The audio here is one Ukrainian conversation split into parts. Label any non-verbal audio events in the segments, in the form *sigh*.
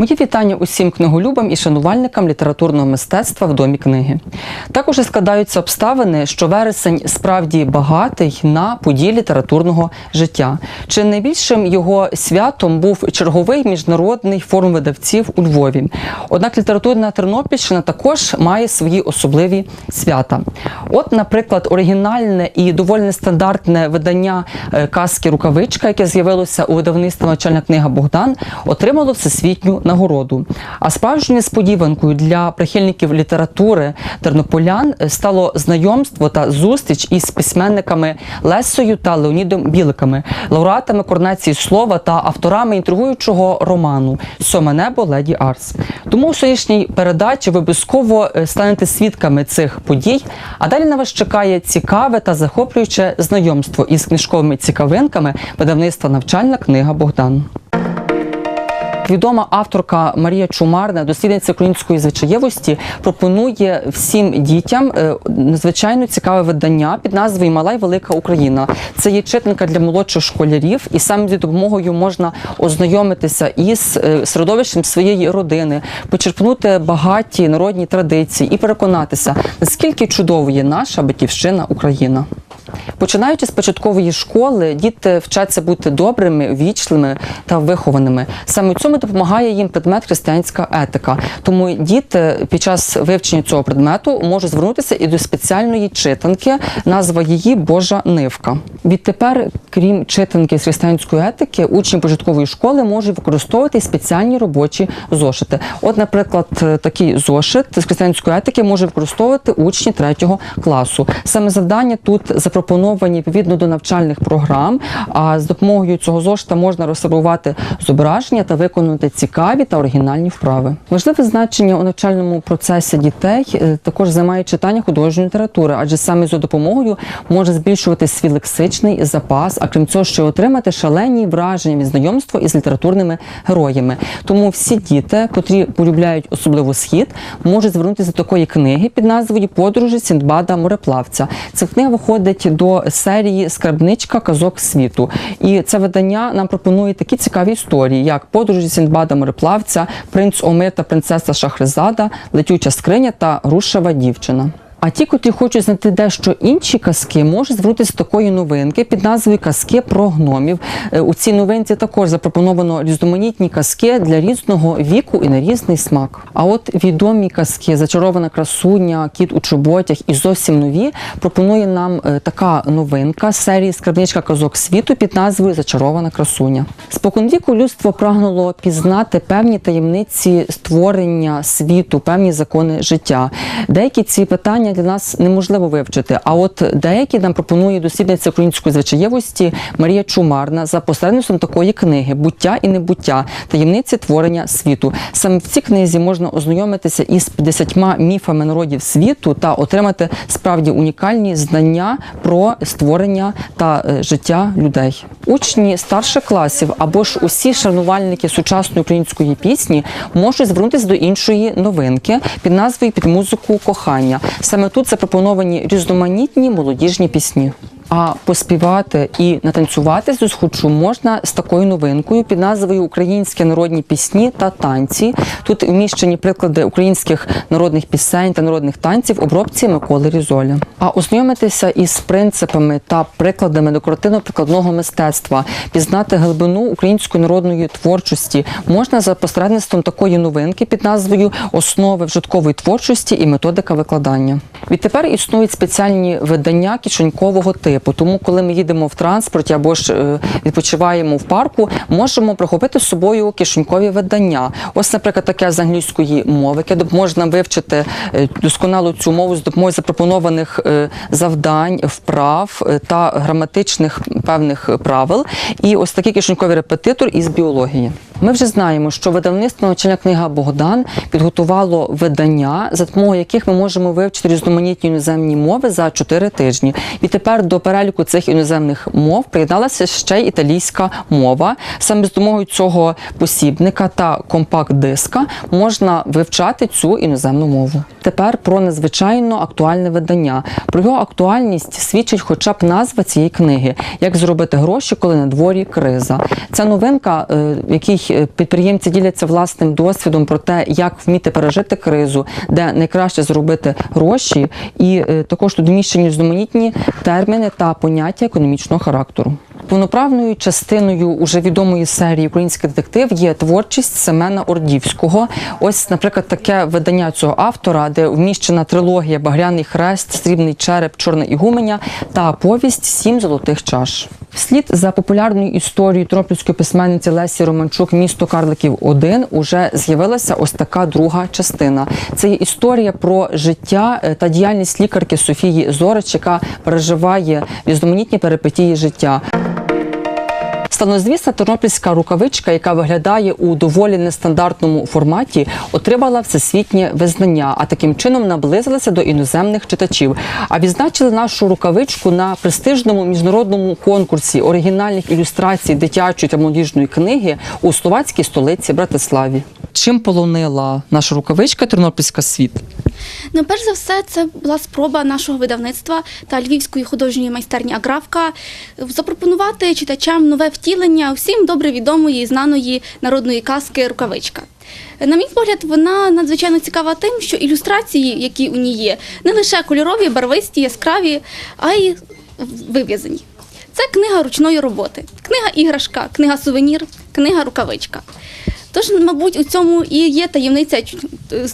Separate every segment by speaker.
Speaker 1: Мої вітання усім книголюбам і шанувальникам літературного мистецтва в домі книги. Також і складаються обставини, що вересень справді багатий на події літературного життя. Чи найбільшим його святом був черговий міжнародний форум видавців у Львові. Однак літературна Тернопільщина також має свої особливі свята. От, наприклад, оригінальне і доволі нестандартне видання е, казки Рукавичка, яке з'явилося у видавництві навчальна книга Богдан, отримало всесвітню нагороду. А справжньою несподіванкою для прихильників літератури тернополян стало знайомство та зустріч із письменниками Лесою та Леонідом Біликами, лауреатами коронації слова та авторами інтригуючого роману Сьоме небо леді Арс. Тому у сьогоднішній передачі ви обов'язково е, станете свідками цих подій. А далі на вас чекає цікаве та захоплююче знайомство із книжковими цікавинками видавництва навчальна книга Богдан. Відома авторка Марія Чумарна, дослідниця української звичаєвості, пропонує всім дітям е, надзвичайно цікаве видання під назвою Мала й велика Україна. Це є читанка для молодших школярів, і саме за допомогою можна ознайомитися із е, середовищем своєї родини, почерпнути багаті народні традиції і переконатися, наскільки чудовою є наша батьківщина Україна. Починаючи з початкової школи, діти вчаться бути добрими, вічливими та вихованими. Саме цьому допомагає їм предмет християнська етика. Тому діти під час вивчення цього предмету можуть звернутися і до спеціальної читанки, назва її Божа нивка. Відтепер, крім читанки з християнської етики, учні початкової школи можуть використовувати спеціальні робочі зошити. От, наприклад, такий зошит з християнської етики може використовувати учні третього класу. Саме завдання тут запропоновані відповідно до навчальних програм. А з допомогою цього зошита можна розфарбувати зображення та виконувати цікаві та оригінальні вправи. Важливе значення у навчальному процесі дітей е, також займає читання художньої літератури, адже саме за допомогою може збільшувати свій лексичний запас, а крім цього, ще отримати шалені враження від знайомства із літературними героями. Тому всі діти, котрі полюбляють особливо схід, можуть звернутися до такої книги під назвою Подорожі Сіндбада мореплавця. Ця книга виходить до серії Скарбничка казок світу. І це видання нам пропонує такі цікаві історії, як подорожі Сіндбада мореплавця, принц Омир та принцеса Шахризада, летюча скриня та рушева дівчина. А ті, котрі хочуть знайти дещо інші казки, можуть звернутися до такої новинки під назвою Казки про гномів. Е, У цій новинці також запропоновано різноманітні казки для різного віку і на різний смак. А от відомі казки Зачарована красуня, кіт у чоботях і зовсім нові пропонує нам е, така новинка серії Скарбничка казок світу під назвою Зачарована красуня. Споконвіку людство прагнуло пізнати певні таємниці створення світу, певні закони життя. Деякі ці питання для нас неможливо вивчити. А от деякі нам пропонує дослідниця української звичаєвості Марія Чумарна за посередництвом такої книги Буття і небуття таємниці творення світу. Саме в цій книзі можна ознайомитися із 50 міфами народів світу та отримати справді унікальні знання про створення та е, життя людей. Учні старших класів або ж усі шанувальники сучасної української пісні можуть звернутися до іншої новинки під назвою під музику кохання. Саме тут запропоновані різноманітні молодіжні пісні. А поспівати і натанцювати з схочу можна з такою новинкою під назвою Українські народні пісні та танці. Тут вміщені приклади українських народних пісень та народних танців обробці Миколи Різоля. А ознайомитися із принципами та прикладами декоративно-прикладного мистецтва, пізнати глибину української народної творчості можна за посередництвом такої новинки під назвою Основи вжиткової творчості і методика викладання. Відтепер існують спеціальні видання кишенькового типу. Тому, коли ми їдемо в транспорті або ж е, відпочиваємо в парку, можемо прихопити з собою кишенькові видання. Ось, наприклад, таке з англійської мови, яке нам вивчити е, досконало цю мову з допомогою запропонованих е, завдань, вправ та граматичних певних правил. І ось такий кишеньковий репетитор із біології. Ми вже знаємо, що видавництво навчальна книга Богдан підготувало видання, за допомогою яких ми можемо вивчити різноманітні іноземні мови за 4 тижні. І тепер до переліку цих іноземних мов приєдналася ще й італійська мова. Саме з допомогою цього посібника та компакт-диска можна вивчати цю іноземну мову. Тепер про надзвичайно актуальне видання. Про його актуальність свідчить хоча б назва цієї книги Як зробити гроші, коли на дворі криза. Ця новинка, е, е, підприємці діляться власним досвідом про те, як вміти пережити кризу, де найкраще зробити гроші, і е, також тут вміщені зноманітні терміни та поняття економічного характеру. Повноправною частиною уже відомої серії Український детектив є творчість Семена Ордівського. Ось, наприклад, таке видання цього автора, де вміщена трилогія Багряний хрест, Срібний череп, Чорна ігуменя та повість Сім золотих чаш. Вслід за популярною історією тернопільської письменниці Лесі Романчук Місто Карликів 1 уже з'явилася ось така друга частина. Це є історія про життя е, та діяльність лікарки Софії Зорич, яка переживає різноманітні перипетії життя. Славнозвісна тернопільська рукавичка, яка виглядає у доволі нестандартному форматі, отримала всесвітнє визнання, а таким чином наблизилася до іноземних читачів. А відзначили нашу рукавичку на престижному міжнародному конкурсі оригінальних ілюстрацій дитячої та молодіжної книги у словацькій столиці Братиславі. Чим полонила наша рукавичка Тернопільська світ?
Speaker 2: Ну, перш за все, це була спроба нашого видавництва та львівської художньої майстерні Аграфка запропонувати читачам нове втілення всім добре відомої і знаної народної казки Рукавичка. На мій погляд, вона надзвичайно цікава тим, що ілюстрації, які у ній є, не лише кольорові, барвисті, яскраві, а й вив'язані. Це книга ручної роботи, книга іграшка, книга сувенір, книга рукавичка. Тож, мабуть, у цьому і є таємниця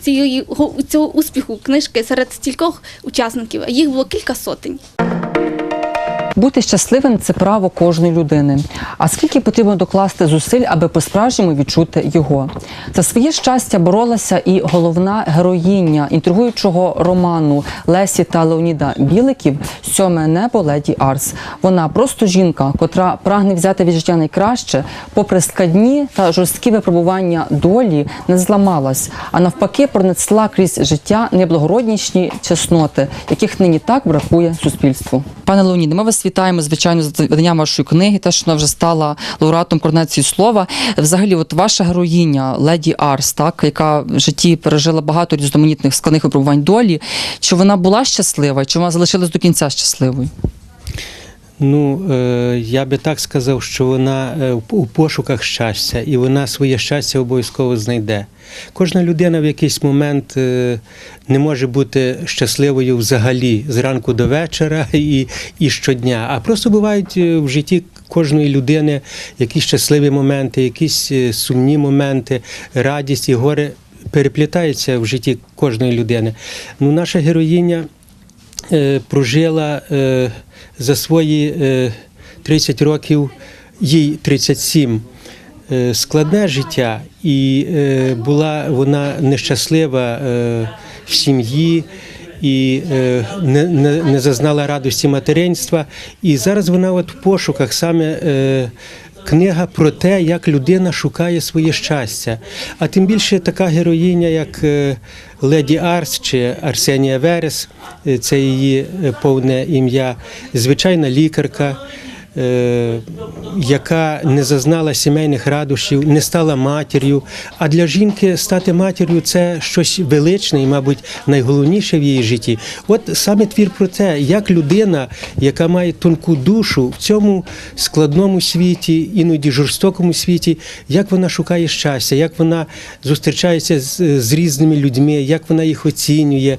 Speaker 2: цієї го- цього успіху книжки серед стількох учасників. а Їх було кілька сотень.
Speaker 1: Бути щасливим це право кожної людини. А скільки потрібно докласти зусиль, аби по-справжньому відчути його? За своє щастя боролася і головна героїня інтригуючого роману Лесі та Леоніда Біликів Сьоме небо леді Арс. Вона просто жінка, котра прагне взяти від життя найкраще, попри складні та жорсткі випробування долі, не зламалась, а навпаки, пронесла крізь життя найблагородніші чесноти, яких нині так бракує суспільству. Пане Леоніде, ми вас вітаємо, звичайно, за видання вашої книги, те, що вона вже стала лауреатом коронації слова. Взагалі, от ваша героїня Леді Арс, так, яка в житті пережила багато різноманітних складних випробувань долі. Чи вона була щаслива, чи вона залишилась до кінця щасливою?
Speaker 3: Ну, е, я би так сказав, що вона е, у- пошуках щастя, і вона своє щастя обов'язково знайде. Кожна людина в якийсь момент е, не може бути щасливою взагалі з ранку до вечора *laughs* і, і щодня. А просто бувають в житті кожної людини якісь щасливі моменти, якісь сумні моменти, радість і горе переплітаються в житті кожної людини. Ну, наша героїня прожила е, за свої е, 30 років, їй 37, е, складне життя, і е, була вона нещаслива е, в сім'ї. І е, не, не, не зазнала радості материнства. І зараз вона от в пошуках саме е, книга про те, як людина шукає своє щастя. А тим більше така героїня, як е, Леді Арс чи Арсенія Верес, е, це її е, повне ім'я, звичайна лікарка. Е, Яка не зазнала сімейних радощів, не стала матір'ю. А для жінки стати матір'ю це щось величне і, мабуть, найголовніше в її житті. От саме твір про те, як людина, яка має тонку душу в цьому складному світі, іноді жорстокому світі, як вона шукає щастя, як вона зустрічається з, з різними людьми, як вона їх оцінює,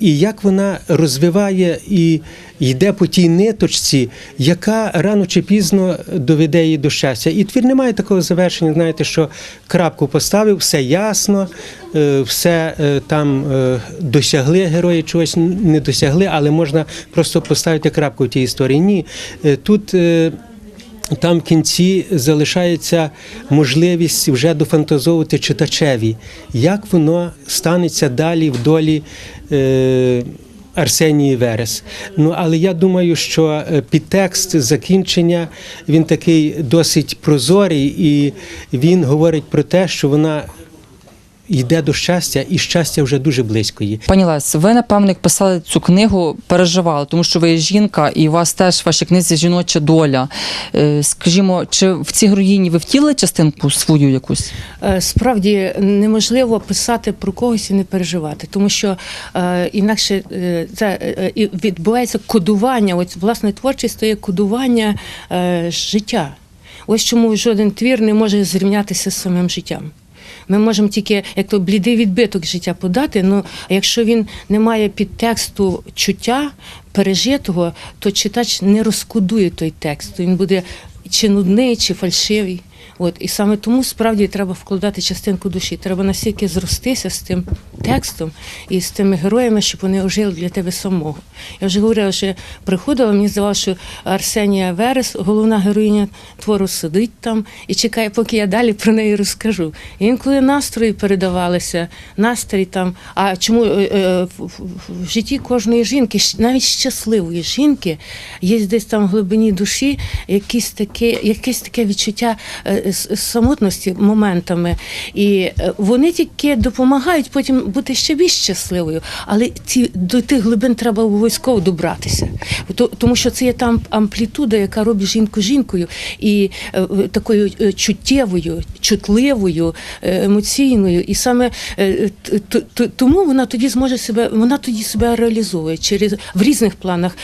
Speaker 3: і як вона розвиває і йде по тій ниточці, яка рано чи пізно доведе її до щастя. І твір не має такого завершення, знаєте, що крапку поставив, все ясно, е, все е, там е, досягли герої, чогось не досягли, але можна просто поставити крапку в тій історії. Ні, тут. там в кінці залишається можливість вже дофантазовувати читачеві, як воно станеться далі в долі Арсенії Верес. Ну, але я думаю, що е, підтекст закінчення він такий досить прозорий, і він говорить про те, що вона йде до щастя, і щастя вже дуже близько їй.
Speaker 1: Пані Лесь, ви напевно, як писали цю книгу, переживали, тому що ви є жінка, і у вас теж в вашій книзі жіноча доля. Е, Скажімо, чи в цій героїні ви втілили частинку свою якусь?
Speaker 4: Е, Справді неможливо писати про когось і не переживати, тому що е, інакше це і відбувається кодування. Ось власне творчість то є кодування життя. Ось чому жоден твір не може зрівнятися з самим життям. Ми можемо тільки як то блідий відбиток життя подати. Ну якщо він не має підтексту чуття пережитого, то читач не розкодує той текст. Він буде чи нудний, чи фальшивий. От і саме тому справді треба вкладати частинку душі. Треба настільки зростися з тим текстом і з тими героями, щоб вони ожили для тебе самого. Я вже говорила, що приходила, мені здавалося, що Арсенія Верес, головна героїня твору, сидить там і чекає, поки я далі про неї розкажу. І інколи настрої передавалися, настрій там. А чому е, е, в- житті кожної жінки, навіть щасливої жінки, є десь там в глибині душі якісь таке, якесь таке відчуття е, самотності моментами. І е, вони тільки допомагають потім бути ще більш щасливою. Але ці, до тих глибин треба обов'язково добратися. То- Тому що це є там амплітуда, яка робить жінку жінкою і е, такою е, чуттєвою, чутливою, е, емоційною. І саме е, тому вона тоді зможе себе, вона тоді себе реалізує через в різних планах,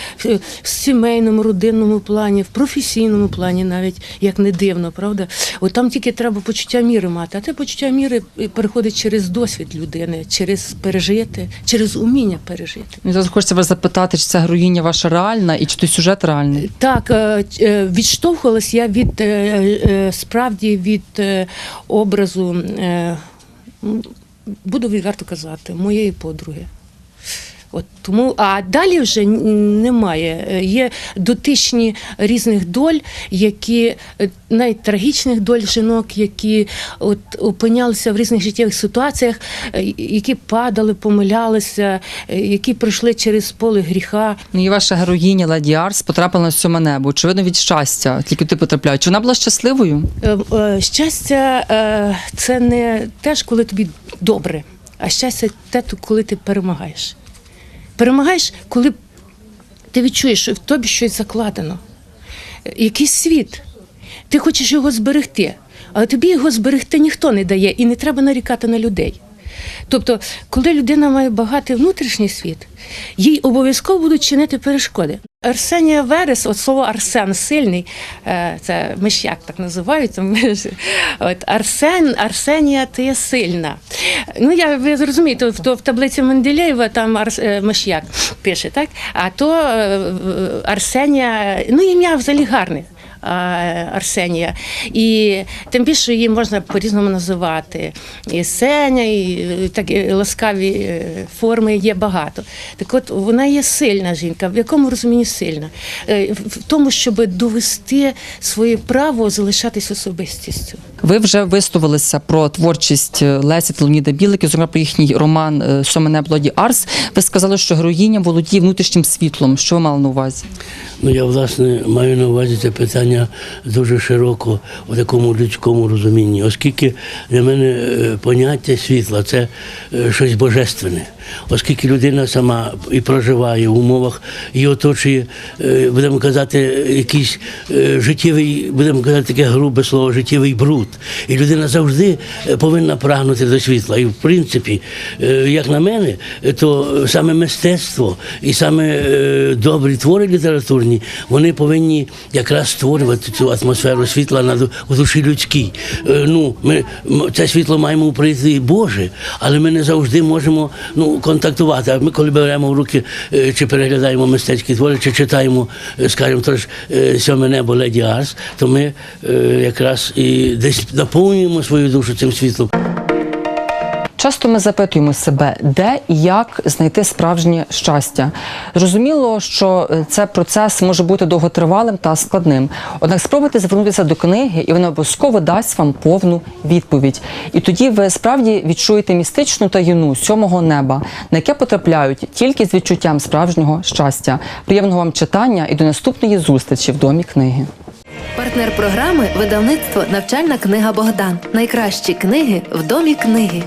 Speaker 4: в сімейному, родинному плані, в професійному плані, навіть як не дивно, правда? От там тільки треба почуття міри мати, а те почуття міри е, переходить через досвід людини, через пережити, через уміння пережити.
Speaker 1: Мені зараз хочеться вас запитати, чи ця героїня ваша реальна і чи той сюжет реальний?
Speaker 4: Так, е, е, відштовхувалась я від е, е, справді від е, образу, е, буду відверто казати, моєї подруги. От тому, а далі вже немає. Е, Є дотичні різних доль, які е, навіть трагічних доль жінок, які от опинялися в різних життєвих ситуаціях, е, які падали, помилялися, які пройшли через поле гріха.
Speaker 1: Ну, і ваша героїня Леді Арс потрапила на сьоме небо. Очевидно, від щастя, тільки ти потрапляють. Чи вона була щасливою?
Speaker 4: Щастя це не теж, коли тобі добре, а щастя те, коли ти перемагаєш. Перемагаєш, коли ти відчуєш, що в тобі щось закладено, якийсь світ. Ти хочеш його зберегти, але тобі його зберегти ніхто не дає і не треба нарікати на людей. Тобто, коли людина має багатий внутрішній світ, їй обов'язково будуть чинити перешкоди. Арсенія Верес, от слово Арсен сильний, е, це миш'як так називають. От Арсен, Арсенія, ти є сильна. Ну, я ви зрозумієте, то в таблиці Менделєєва там Арс, е, миш'як пише, так? А то е, Арсенія, ну ім'я взагалі гарне. А, Арсенія. І тим більше її можна по-різному називати. І Сеня, і е, так і ласкаві е, форми є багато. Так от вона є сильна жінка. В якому розумінні сильна? Е, В тому, щоб довести своє право залишатись особистістю.
Speaker 1: Ви вже висловилися про творчість е, Лесі та Леоніда Білики, зокрема про їхній роман е, Сьоме небо Леді Арс. Ви сказали, що героїня володіє внутрішнім світлом. Що ви мали на увазі?
Speaker 5: Ну, я власне маю на увазі це питання дуже широко у такому людському розумінні, оскільки для мене е, поняття світла це е, щось божественне. Оскільки людина сама і проживає в умовах і оточує, е, будемо казати, якийсь життєвий, будемо казати таке грубе слово, життєвий бруд. І людина завжди повинна прагнути до світла. І в принципі, як на мене, то саме мистецтво і саме добрі твори літературні, вони повинні якраз створювати цю атмосферу світла на в душі людській. Е, Ну, ми це світло маємо прийти Боже, але ми не завжди можемо ну, контактувати. А ми, коли беремо в руки е, чи переглядаємо мистецькі твори, чи читаємо, е, скажімо, тож сьоме небо Леді Арс, то ми якраз і десь наповнюємо свою душу цим світлом.
Speaker 1: Часто ми запитуємо себе, де і як знайти справжнє щастя. Зрозуміло, що е, це процес може бути довготривалим та складним. Однак спробуйте звернутися до книги, і вона обов'язково дасть вам повну відповідь. І тоді ви справді відчуєте містичну таїну сьомого неба, на яке потрапляють тільки з відчуттям справжнього щастя. Приємного вам читання і до наступної зустрічі в домі книги.
Speaker 6: Партнер програми видавництво Навчальна книга Богдан. Найкращі книги в домі книги.